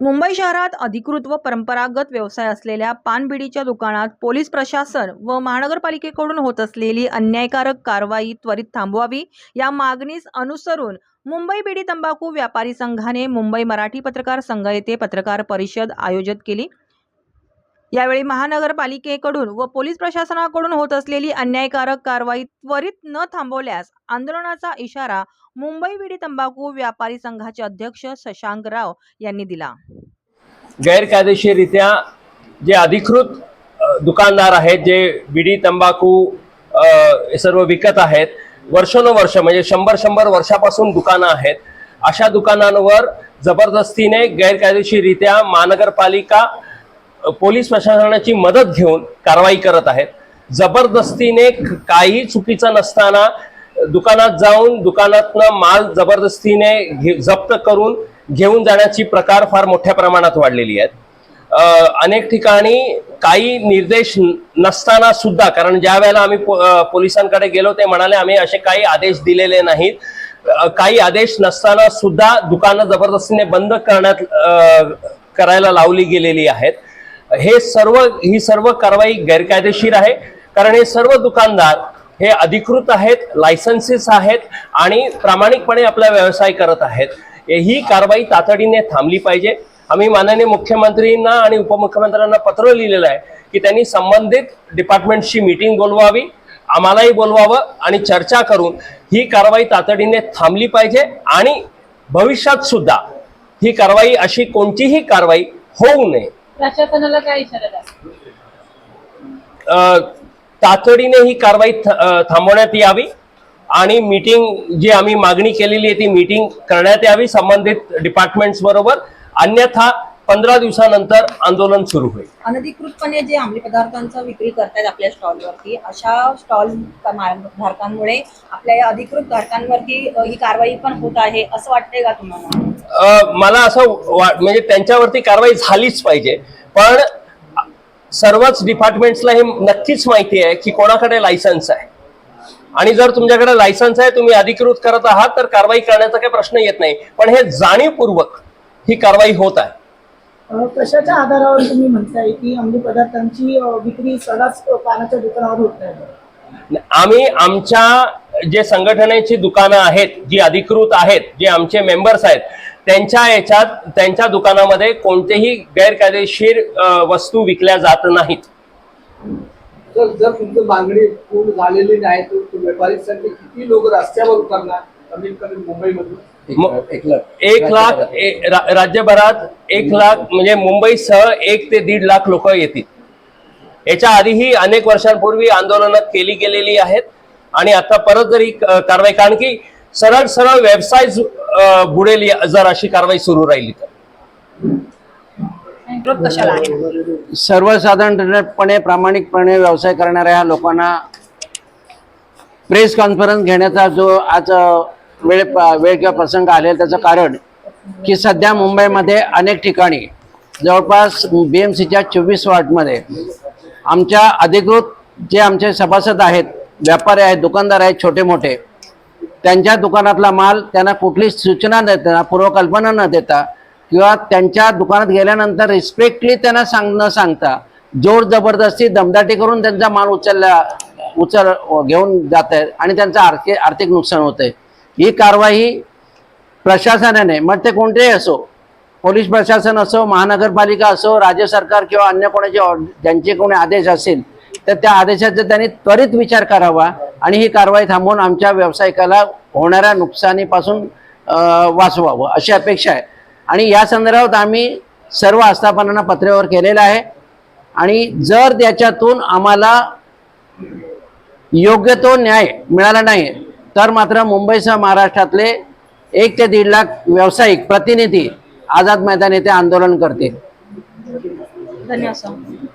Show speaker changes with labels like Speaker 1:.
Speaker 1: मुंबई शहरात अधिकृत व परंपरागत व्यवसाय असलेल्या पानबिडीच्या दुकानात पोलीस प्रशासन व महानगरपालिकेकडून होत असलेली अन्यायकारक कारवाई त्वरित थांबवावी या मागणीस अनुसरून मुंबई बिडी तंबाखू व्यापारी संघाने मुंबई मराठी पत्रकार संघ येथे पत्रकार परिषद आयोजित केली. यावेळी महानगरपालिकेकडून व पोलीस प्रशासनाकडून होत असलेली अन्यायकारक कारवाई त्वरित न थांबवल्यास आंदोलनाचा इशारा मुंबई विडी तंबाखू व्यापारी संघाचे अध्यक्ष शशांक राव यांनी दिला.
Speaker 2: गैरकायदेशीररित्या जे अधिकृत दुकानदार आहेत जे बिडी तंबाखू सर्व विकत आहेत वर्षानुवर्ष म्हणजे शंभर शंभर वर्षापासून दुकानं आहेत अशा दुकानांवर जबरदस्तीने गैरकायदेशीररित्या महानगरपालिका पोलीस प्रशासनाची मदत घेऊन कारवाई करत आहेत. जबरदस्तीने काही चुकीचं नसताना दुकानात जाऊन दुकानातनं माल जबरदस्तीने घे जप्त करून घेऊन जाण्याची प्रकार फार मोठ्या प्रमाणात वाढलेली आहेत. अनेक ठिकाणी काही निर्देश नसताना सुद्धा कारण ज्या वेळेला आम्ही पो- पोलिसांकडे गेलो ते म्हणाले आम्ही असे काही आदेश दिलेले नाहीत. काही आदेश नसताना सुद्धा दुकानं जबरदस्तीने बंद करण्यात करायला लावली गेलेली आहेत. हे सर्व ही सर्व कारवाई गैरकायदेशीर आहे. कारण हे सर्व दुकानदार हे अधिकृत आहेत लायसन्सेस आहेत आणि प्रामाणिकपणे आपला व्यवसाय करत आहेत. ही कारवाई तातडीने थांबली पाहिजे. आम्ही माननीय मुख्यमंत्रींना आणि उपमुख्यमंत्र्यांना पत्र लिहिलेलं आहे की त्यांनी संबंधित डिपार्टमेंटची मीटिंग बोलवावी आम्हालाही बोलवावं आणि चर्चा करून ही कारवाई तातडीने थांबली पाहिजे आणि भविष्यात सुद्धा ही कारवाई अशी कोणतीही कारवाई होऊ नये.
Speaker 3: प्रशासनाला काय इशारा द्या
Speaker 2: अ, तातडीने ही कारवाई थांबवण्यात यावी आणि मीटिंग जी आम्ही मागणी केलेली आहे ती मीटिंग करण्यात यावी संबंधित डिपार्टमेंट्स बरोबर. अन्यथा पंधरा दिवसानंतर आंदोलन सुरू होईल.
Speaker 4: अनधिकृतपणे जे अंमली पदार्थांचा विक्री करतायत आपल्या स्टॉलवरती अशा स्टॉल धारकांमुळे आपल्या या अधिकृत धारकांवरती ही कारवाई पण होत आहे असं वाटतंय का तुम्हाला?
Speaker 2: मला असं वा म्हणजे त्यांच्यावरती कारवाई झालीच पाहिजे. पण सर्वच डिपार्टमेंट्सला हे नक्कीच माहिती आहे की कोणाकडे लायसन्स आहे. आणि जर तुमच्याकडे लायसन्स आहे तुम्ही अधिकृत करत आहात तर कारवाई करण्याचा काही प्रश्न येत नाही. पण हे जाणीवपूर्वक ही कारवाई होत आहे.
Speaker 5: कशाच्या आधारावर तुम्ही म्हणताय की अंमली पदार्थांची विक्री सदाच पानाच्या दुकानावर होत नाही
Speaker 2: आम्ही आमच्या जे संघटनेची दुकानं आहेत जी अधिकृत आहेत जे आमचे मेंबर्स आहेत त्यांच्या याच्यात त्यांच्या दुकानामध्ये कोणतेही गैरकायदेशीर वस्तू विकल्या जात नाहीत.
Speaker 6: जर तुमची मागणी पूर्ण झालेली नाही तर व्यापारीसाठी किती लोक रस्त्यावर उतरणार? कमीत कमी मुंबईमधून?
Speaker 2: म- एक लाख राज्यभरात एक लाख म्हणजे मुंबईसह एक ते दीड लाख लोक येतील. याच्या आधीही अनेक वर्षांपूर्वी आंदोलनं केली गेलेली आहेत. आणि आता परत जर ही कारवाई कारण की सरळ सरळ व्यवसाय बुडेल या- जर अशी कारवाई सुरू राहिली तर.
Speaker 7: सर्वसाधारणपणे प्रामाणिकपणे व्यवसाय करणाऱ्या लोकांना प्रेस कॉन्फरन्स घेण्याचा जो आज वेळ वेळ किंवा प्रसंग आलेला त्याचं कारण की सध्या मुंबईमध्ये अनेक ठिकाणी जवळपास बी एम सीच्या चोवीस वार्डमध्ये आमच्या अधिकृत जे आमचे सभासद आहेत व्यापारी आहेत दुकानदार आहेत छोटे मोठे त्यांच्या दुकानातला माल त्यांना कुठलीच सूचना न देता पूर्वकल्पना न देता किंवा त्यांच्या दुकानात गेल्यानंतर रिस्पेक्टली त्यांना सांग न सांगता जोर जबरदस्ती दमदाटी करून त्यांचा माल उचलला उचल घेऊन जात आहे आणि त्यांचं आर्थिक आर्थिक नुकसान होत आहे. ही कारवाई प्रशासनाने मग ते कोणतेही असो पोलीस प्रशासन असो महानगरपालिका असो राज्य सरकार किंवा अन्य कोणाचे ज्यांचे कोणी आदेश असतील तर त्या आदेशाचा त्यांनी त्वरित विचार करावा. आणि ही कारवाई थांबवून आमच्या व्यावसायिकाला होणाऱ्या नुकसानीपासून वाचवावं अशी अपेक्षा आहे. आणि या संदर्भात आम्ही सर्व आस्थापनांना पत्र्यावर केलेलं आहे. आणि जर त्याच्यातून आम्हाला योग्य तो न्याय मिळाला नाही तर मात्र मुंबईसह महाराष्ट्रातले एक ते दीड लाख व्यावसायिक प्रतिनिधी आझाद मैदान येथे आंदोलन करतील.
Speaker 4: धन्यवाद